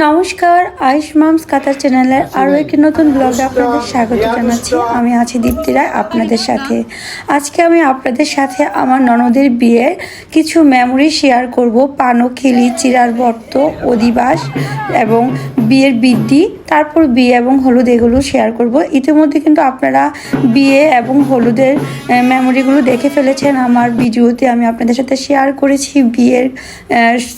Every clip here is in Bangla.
নমস্কার আয়ুষ মামস কাতার চ্যানেলের আরও একটি নতুন ব্লগে আপনাদের স্বাগত জানাচ্ছি। আমি আছি দীপ্তি রায় আপনাদের সাথে। আজকে আমি আপনাদের সাথে আমার ননদের বিয়ের কিছু মেমোরি শেয়ার করব। পানখিলি চিরার বর্ত অধিবাস এবং বিয়ের বৃদ্ধি তারপর বিয়ে এবং হলুদ এগুলো শেয়ার করব। ইতিমধ্যে কিন্তু আপনারা বিয়ে এবং হলুদের মেমোরিগুলো দেখে ফেলেছেন। আমার ভিডিওতে আমি আপনাদের সাথে শেয়ার করেছি বিয়ের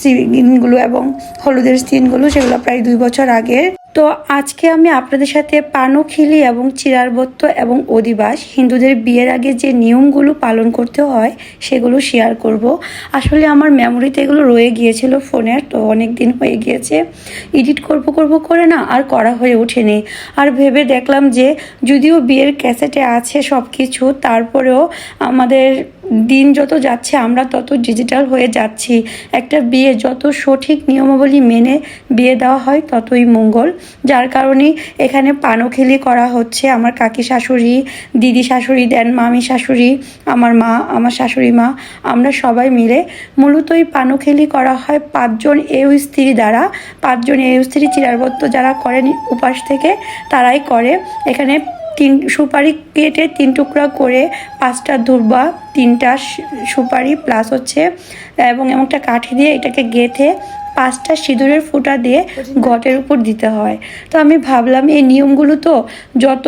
সিনগুলো এবং হলুদের সিনগুলো সেগুলো প্রায় দুই বছর আগের। তো আজকে আমি আপনাদের সাথে পানখিলি এবং চিরারবত্ত এবং অধিবাস, হিন্দুদের বিয়ের আগে যে নিয়মগুলো পালন করতে হয়, সেগুলো শেয়ার করব। আসলে আমার মেমোরিতে এগুলো রয়ে গিয়েছিল ফোনের তো অনেক দিন হয়ে গিয়েছে। এডিট করব করব করে না, আর করা হয়ে ওঠেনি। আর ভেবে দেখলাম যে যদিও বিয়ের ক্যাসেটে আছে সব কিছু তারপরেও আমাদের দিন যত যাচ্ছে, আমরা তত ডিজিটাল হয়ে যাচ্ছি। একটা বিয়ে যত সঠিক নিয়মাবলী মেনে বিয়ে দেওয়া হয়, ততই মঙ্গল। যার কারণে এখানে পানখিলি করা হচ্ছে। আমার কাকি শাশুড়ি, দিদি শাশুড়ি, দেন মামি শাশুড়ি, আমার মা, আমার শাশুড়ি মা, আমরা সবাই মিলে মূলত পানখিলি করা হয় পাঁচজন এও স্ত্রী দ্বারা। পাঁচজন এও স্ত্রী চিরারবত্ত যারা করেন, উপাস থেকে তারাই করে। এখানে তিন সুপারি কেটে তিন টুকরা করে পাঁচটা দুর্বা, তিনটা সুপারি প্লাস হচ্ছে, এবং এমনটা কাঠি দিয়ে এটাকে গেঁথে পাঁচটা সিঁদুরের ফুটা দিয়ে ঘটের উপর দিতে হয়। তো আমি ভাবলাম এই নিয়মগুলো তো যত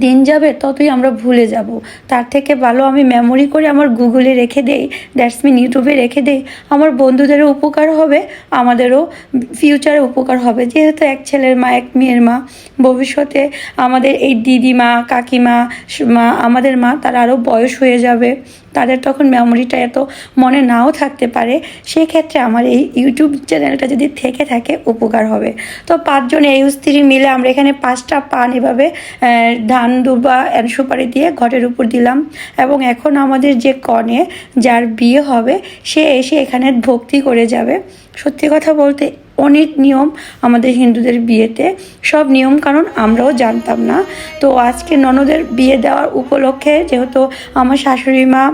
দিন যাবে ততই আমরা ভুলে যাব। তার থেকে ভালো আমি মেমোরি করে আমার গুগলে রেখে দেই। দ্যাটস মিন ইউটিউবে রেখে দেই। আমার বন্ধুদেরও উপকার হবে, আমাদেরও ফিউচারে উপকার হবে। যেহেতু এক ছেলের মা, এক মেয়ের মা, ভবিষ্যতে আমাদের এই দিদিমা, কাকিমা, মা, আমাদের মা, তারা আরও বয়স হয়ে যাবে। তাদের তখন মেমোরিটা এত মনে নাও থাকতে পারে, সেক্ষেত্রে আমার এই ইউটিউব চ্যানেলটা যদি থেকে থাকে উপকার হবে। তো পাঁচজন এই স্ত্রী মিলে আমরা এখানে পাঁচটা পান এভাবে ধান, দুবা সুপারি দিয়ে ঘটের উপর দিলাম। এবং এখন আমাদের যে কনে যার বিয়ে হবে, সে এসে এখানে ভক্তি করে যাবে। সত্যি কথা বলতে অনেক নিয়ম আমাদের হিন্দুদের বিয়েতে। সব নিয়ম কারণ আমরাও জানতাম না। তো আজকে ননদের বিয়ে দেওয়ার উপলক্ষে যেহেতু আমার শাশুড়ি মা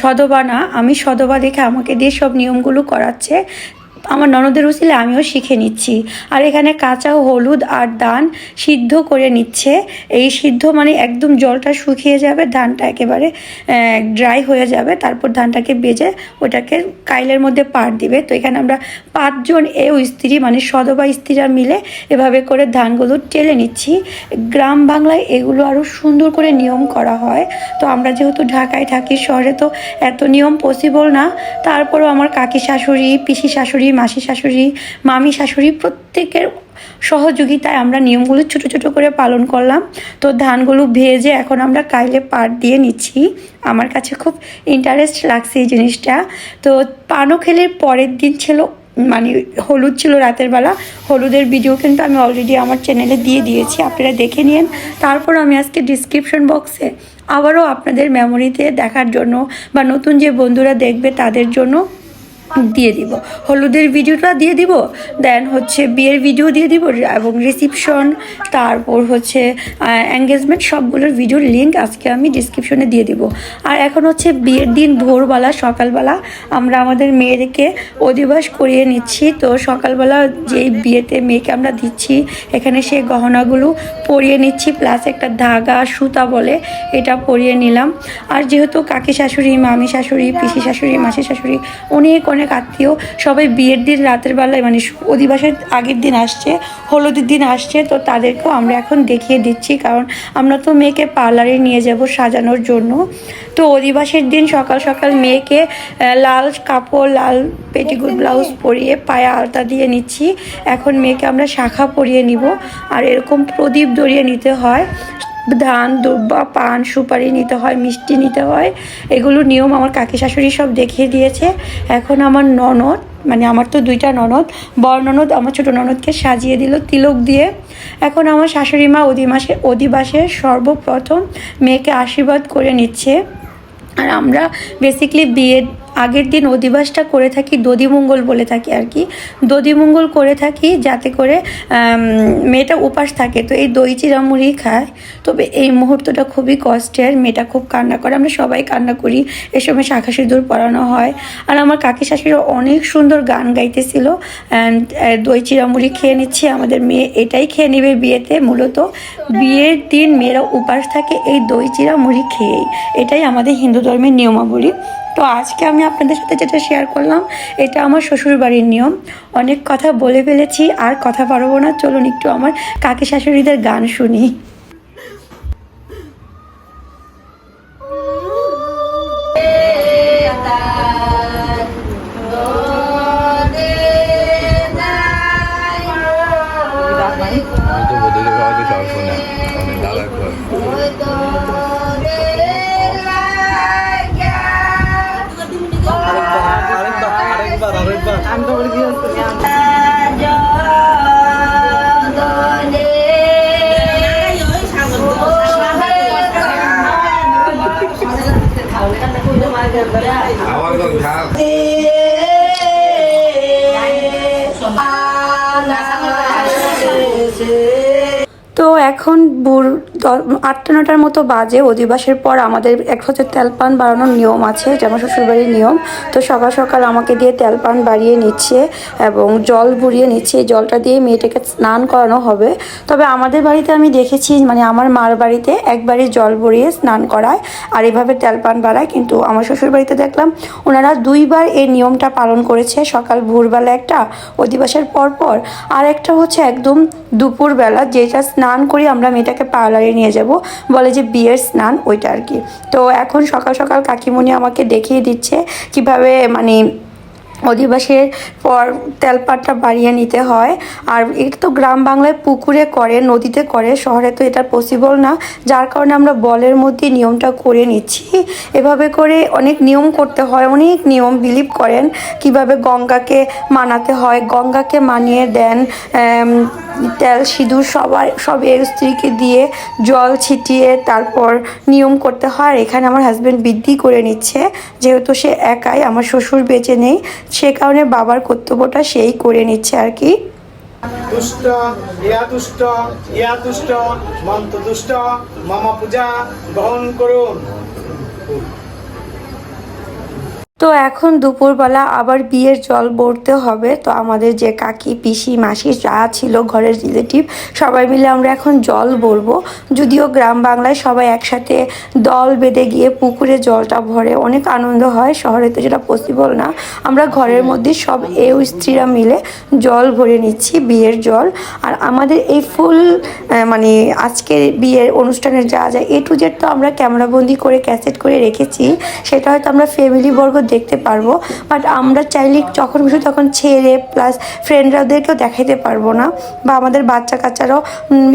সদবা না, আমি সদবা দেখে আমাকে দিয়ে সব নিয়মগুলো করাচ্ছে। আমার ননদের উচিলে আমিও শিখে নিচ্ছি। আর এখানে কাঁচা হলুদ আর দান সিদ্ধ করে নিচ্ছে। এই সিদ্ধ মানে একদম জলটা শুকিয়ে যাবে, ধানটা একেবারে ড্রাই হয়ে যাবে। তারপর ধানটাকে বেজে ওটাকে কাইলের মধ্যে পাট দিবে। তো এখানে আমরা পাঁচজন এও স্ত্রী মানে সধবা স্ত্রীরা মিলে এভাবে করে ধানগুলো টেলে নিচ্ছি। গ্রাম বাংলায় এগুলো আরও সুন্দর করে নিয়ম করা হয়। তো আমরা যেহেতু ঢাকায় থাকি, শহরে তো এত নিয়ম পসিবল না। তারপরেও আমার কাকি শাশুড়ি, পিসি শাশুড়ি মাসি শাশুড়ি, মামি শাশুড়ি প্রত্যেকের সহযোগিতায় আমরা নিয়মগুলো ছোট ছোট করে পালন করলাম। তো ধানগুলো ভেজে এখন আমরা কাইলে পাট দিয়ে নিচ্ছি। আমার কাছে খুব ইন্টারেস্ট লাগছে এই জিনিসটা। তো পানখেলের পরের দিন ছিল মানে হলুদ ছিল রাতের বেলা। হলুদের ভিডিও কিন্তু আমি অলরেডি আমার চ্যানেলে দিয়ে দিয়েছি, আপনারা দেখে নিন। তারপর আমি আজকে ডিসক্রিপশন বক্সে আবারও আপনাদের মেমোরিতে দেখার জন্য বা নতুন যে বন্ধুরা দেখবে তাদের জন্য দিয়ে দিব। হলুদের ভিডিওটা দিয়ে দিব দেন হচ্ছে বিয়ের ভিডিও দিয়ে দিব এবং রিসিপশন তারপর হচ্ছে এঙ্গেজমেন্ট সবগুলোর ভিডিওর লিঙ্ক আজকে আমি ডিসক্রিপশনে দিয়ে দিব। আর এখন হচ্ছে বিয়ের দিন ভোরবেলা, সকালবেলা আমরা আমাদের মেয়েদেরকে অধিবাস করিয়ে নিচ্ছি। তো সকালবেলা যেই বিয়েতে মেয়েকে আমরা দিচ্ছি, এখানে সেই গহনাগুলো পরিয়ে নিচ্ছি প্লাস একটা ধাগা, সুতা বলে এটা পরিয়ে নিলাম। আর যেহেতু কাকি শাশুড়ি, মামি শাশুড়ি, পিসি শাশুড়ি, মাসি শাশুড়ি অনেক অনেক আত্মীয় সবাই বিয়ের দিন রাতের বেলায় মানে অধিবাসের আগের দিন আসছে হলুদের দিন আসছে তো তাদেরকেও আমরা এখন দেখিয়ে দিচ্ছি কারণ আমরা তো মেয়েকে পার্লারে নিয়ে যাব সাজানোর জন্য। তো অধিবাসের দিন সকাল সকাল মেয়েকে লাল কাপড় লাল পেটিকুট ব্লাউজ পরিয়ে পায়ে আলতা দিয়ে নিচ্ছি। এখন মেয়েকে আমরা শাখা পরিয়ে নিব আর এরকম প্রদীপ ধরিয়ে নিতে হয়। ধান, দুব্বা, পান, সুপারি নিতে হয়, মিষ্টি নিতে হয়। এগুলো নিয়ম আমার কাকি শাশুড়ি সব দেখিয়ে দিয়েছে। এখন আমার ননদ মানে আমার তো দুইটা ননদ, বড় ননদ, আমার ছোটো ননদকে সাজিয়ে দিল তিলক দিয়ে। এখন আমার শাশুড়ি মা অধিমাসে অধিবাসে সর্বপ্রথম মেয়েকে আশীর্বাদ করে নিচ্ছে। আর আমরা বেসিকলি বিয়ের আগের দিন অধিবাসটা করে থাকি দধিমঙ্গল বলে থাকি আর কি। দধিমঙ্গল করে থাকি যাতে করে মেয়েটা উপাস থাকে। তো এই দই চিরামুড়ি খায়। তবে এই মুহূর্তটা খুবই কষ্টের, মেয়েটা খুব কান্না করে। আমরা সবাই কান্না করি। এ সময় শাখা সিঁদুর পরানো হয়। আর আমার কাকি শাশুড়ি অনেক সুন্দর গান গাইতেছিল। দই চিরামুড়ি খেয়ে নিচ্ছি। আমাদের মেয়ে এটাই খেয়ে নেবে বিয়েতে মূলত। বিয়ের দিন মেয়েরা উপাস থাকে এই দই চিরা মুড়ি খেয়েই। এটাই আমাদের হিন্দু ধর্মের নিয়মাবলী। তো আজকে আমি আপনাদের সাথে যেটা শেয়ার করলাম এটা আমার শ্বশুর বাড়ির নিয়ম। অনেক কথা বলে ফেলেছি আর কথা পারব না। চলুন একটু আমার কাকি শাশুড়িদের গান শুনি। তো এখন দ- আটটা, নটার মতো বাজে অধিবাসের পর আমাদের এক হচ্ছে তেলপান বাড়ানোর নিয়ম আছে, যেমন শ্বশুরবাড়ির নিয়ম। তো সকাল সকাল আমাকে দিয়ে তেলপান বাড়িয়ে নিচ্ছে এবং জল ভরিয়ে নিচ্ছে। এই জলটা দিয়ে মেয়েটাকে স্নান করানো হবে। তবে আমাদের বাড়িতে আমি দেখেছি মানে আমার মার বাড়িতে একবারই জল ভরিয়ে স্নান করায় আর এভাবে তেলপান বাড়ায়। কিন্তু আমার শ্বশুর বাড়িতে দেখলাম, ওনারা দুইবার এই নিয়মটা পালন করেছে। সকাল ভোরবেলা একটা, অধিবাসের পর পর আর একটা হচ্ছে একদম দুপুরবেলা, যেটা স্নান করি আমরা মেয়েটাকে পার্লারে নিয়ে যাব। বলে যে, বিয়ের স্নান ওইটা আর কি। তো এখন সকাল সকাল কাকিমণি আমাকে দেখিয়ে দিচ্ছে কীভাবে মানে অধিবাসের পর তেলপাটটা বাড়িয়ে নিতে হয়। আর এটা তো গ্রাম বাংলায় পুকুরে করে, নদীতে করে, শহরে তো এটা পসিবল না। যার কারণে আমরা বলের মধ্যে নিয়মটা করে নিচ্ছি। এভাবে করে অনেক নিয়ম করতে হয়, অনেক নিয়ম বিলিভ করেন কীভাবে গঙ্গাকে মানাতে হয়। গঙ্গাকে মানিয়ে দেন তেল, সিঁদুর সবার সব এর স্ত্রীকে দিয়ে জল ছিটিয়ে তারপর নিয়ম করতে হয়। আর এখানে আমার হাজব্যান্ড বৃদ্ধি করে নিচ্ছে। যেহেতু সে একাই, আমার শ্বশুর বেঁচে নেই সে কারণে বাবার কর্তব্যটা সেই করে নিচ্ছে আর কি। দুষ্ট, ইয়া দুষ্ট ইয়া দুষ্ট মন্ত দুষ্ট, মামা পূজা গ্রহণ করুন। তো এখন দুপুরবেলা আবার বিয়ের জল ভরতে হবে। তো আমাদের যে কাকি, পিসি, মাসি যা ছিল ঘরের রিলেটিভ, সবাই মিলে আমরা এখন জল ভরবো। যদিও গ্রাম বাংলায় সবাই একসাথে দল বেঁধে গিয়ে পুকুরে জলটা ভরে অনেক আনন্দ হয়। শহরে তো যেটা পসিবল না। আমরা ঘরের মধ্যে সব এও স্ত্রীরা মিলে জল ভরে নিচ্ছি, বিয়ের জল। আর আমাদের এই ফুল মানে আজকের বিয়ের অনুষ্ঠানের যা যা এ টু জেড তো আমরা ক্যামেরাবন্দি করে, ক্যাসেট করে রেখেছি, সেটা হয়তো আমরা ফ্যামিলি বর্গ দেখতে পারব বাট আমরা চাইলে যখন খুশি তখন ছেড়ে প্লাস ফ্রেন্ডরাদেরকেও দেখাইতে পারব না, বা আমাদের বাচ্চা কাচ্চারাও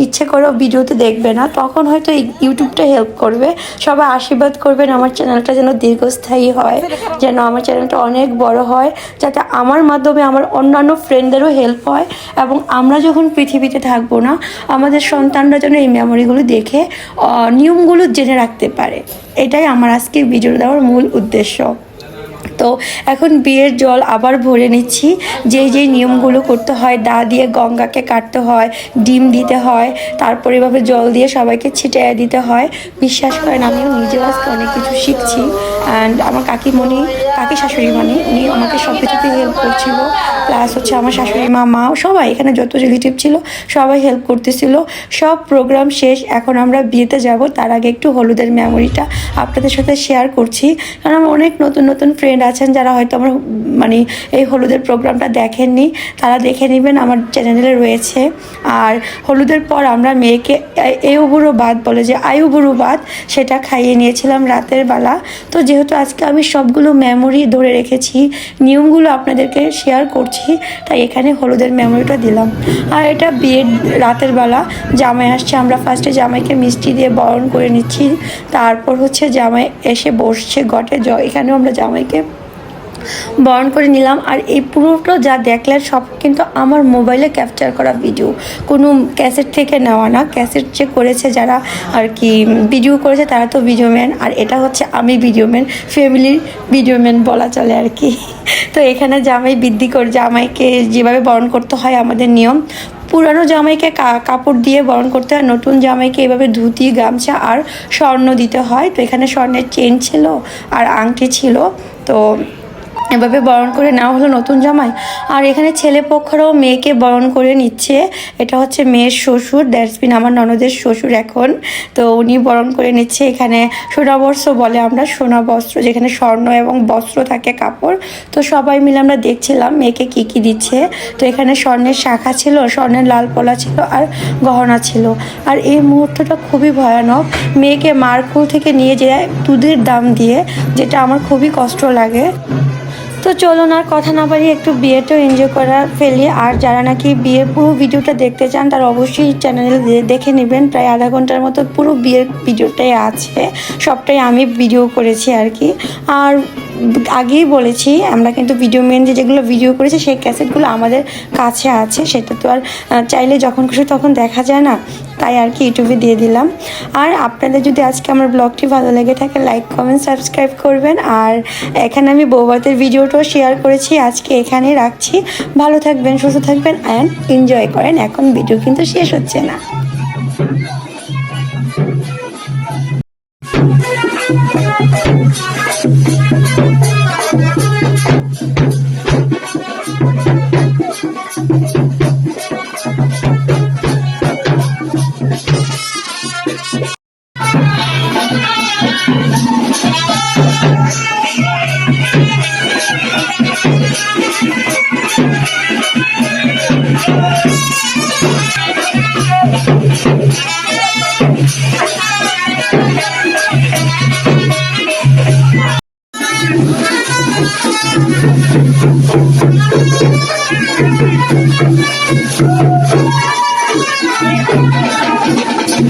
ইচ্ছে করেও ভিডিওতে দেখবে না, তখন হয়তো ইউটিউবটা হেল্প করবে, সবাই আশীর্বাদ করবেন আমার চ্যানেলটা যেন দীর্ঘস্থায়ী হয়, যেন আমার চ্যানেলটা অনেক বড় হয়, যাতে আমার মাধ্যমে আমার অন্যান্য ফ্রেন্ডদেরও হেল্প হয়, এবং আমরা যখন পৃথিবীতে থাকব না, আমাদের সন্তানরা যেন এই মেমোরিগুলো দেখে নিয়মগুলো জেনে রাখতে পারে, এটাই আমার আজকে ভিডিও দেওয়ার মূল উদ্দেশ্য। তো এখন বিয়ের জল আবার ভরে নিচ্ছি। যেই যেই নিয়মগুলো করতে হয়, দা দিয়ে গঙ্গাকে কাটতে হয়, ডিম দিতে হয়, তারপর এভাবে জল দিয়ে সবাইকে ছিটিয়ে দিতে হয়। বিশ্বাস করেন, আমিও নিজেও আজকে অনেক কিছু শিখছি। অ্যান্ড আমার কাকিমণি, কাকি শাশুড়ি মানে উনি আমাকে সব কিছুতে হেল্প করছিল। প্লাস হচ্ছে আমার শাশুড়ি মা মাও সবাই এখানে যত রিলেটিভ ছিল, সবাই হেল্প করতেছিল। সব প্রোগ্রাম শেষ, এখন আমরা বিয়েতে যাব। তার আগে একটু হলুদের মেমোরিটা আপনাদের সাথে শেয়ার করছি। কারণ আমার অনেক নতুন নতুন ফ্রেন্ড আছেন যারা হয়তো আমার মানে এই হলুদের প্রোগ্রামটা দেখেননি। তারা দেখে নেবেন, আমার চ্যানেলে রয়েছে। আর হলুদের পর আমরা মেয়েকে এ- উবুরো বাদ বলে যে আয়ু বুড়ো বাদ, সেটা খাইয়ে নিয়েছিলাম রাতের বেলা। তো যেহেতু আজকে আমি সবগুলো মেমোরি ধরে রেখেছি, নিয়মগুলো আপনাদেরকে শেয়ার করছি, তাই এখানে হলুদের মেমোরিটা দিলাম। আর এটা বিয়ের রাতের বেলা, জামাই আসছে, আমরা ফার্স্টে জামাইকে মিষ্টি দিয়ে বরণ করে নিচ্ছি, তারপর হচ্ছে জামাই এসে বসছে গটে জ এখানেও আমরা জামাইকে বরণ করে নিলাম। আর এই পুরোটা যা দেখলেন, সব কিন্তু আমার মোবাইলে ক্যাপচার করা ভিডিও কোনো ক্যাসেট থেকে নেওয়া না। ক্যাসেট যে করেছে যারা আর কি ভিডিও করেছে, তারা তো ভিডিও ম্যান আর এটা হচ্ছে আমি ভিডিও ম্যান ফ্যামিলির ভিডিও ম্যান বলা চলে আর কি। তো এখানে জামাই বৃদ্ধি করে, জামাইকে যেভাবে বরণ করতে হয় আমাদের নিয়ম। পুরানো জামাইকে কাপড় দিয়ে বরণ করতে হয়। নতুন জামাইকে এভাবে ধুতি, গামছা আর স্বর্ণ দিতে হয়। তো এখানে স্বর্ণের চেন ছিল আর আংটি ছিল। তো এভাবে বরণ করে নেওয়া হলো নতুন জামাই। আর এখানে ছেলে পক্ষরাও মেয়েকে বরণ করে নিচ্ছে। এটা হচ্ছে মেয়ের শ্বশুর দ্যাটসবিন আমার ননদের শ্বশুর এখন। তো উনি বরণ করে নিচ্ছে এখানে সোনা বস্ত্র বলে আমরা সোনা বস্ত্র যেখানে স্বর্ণ এবং বস্ত্র থাকে কাপড়। তো সবাই মিলে আমরা দেখছিলাম মেয়েকে কী কী দিচ্ছে। তো এখানে স্বর্ণের শাখা ছিল, স্বর্ণের লাল পলা ছিল আর গহনা ছিল। আর এই মুহূর্তটা খুবই ভয়ানক। মেয়েকে মারকুল থেকে নিয়ে যায় দুধের দাম দিয়ে, যেটা আমার খুবই কষ্ট লাগে। তো চলুন আর কথা না পারি একটু বিয়েটাও এনজয় করা ফেলি। আর যারা নাকি বিয়ের পুরো ভিডিওটা দেখতে চান, তারা অবশ্যই চ্যানেল দেখে নেবেন। প্রায় আধা ঘণ্টার মতো পুরো বিয়ের ভিডিওটাই আছে। সবটাই আমি ভিডিও করেছি আর কি। আর আগেই বলেছি, আমরা কিন্তু ভিডিও মেন যে যেগুলো ভিডিও করেছি, সেই ক্যাসেটগুলো আমাদের কাছে আছে। সেটা তো আর চাইলে যখন খুশি তখন দেখা যায় না, তাই আর কি ইউটিউবে দিয়ে দিলাম। আর আপনাদের যদি আজকে আমার ব্লগটি ভালো লেগে থাকে লাইক কমেন্ট সাবস্ক্রাইব করবেন। আর এখানে আমি বৌভাতের ভিডিওটাও শেয়ার করেছি, আজকে এখানেই রাখছি। ভালো থাকবেন, সুস্থ থাকবেন অ্যান্ড এনজয় করেন। এখন ভিডিও কিন্তু শেষ হচ্ছে না।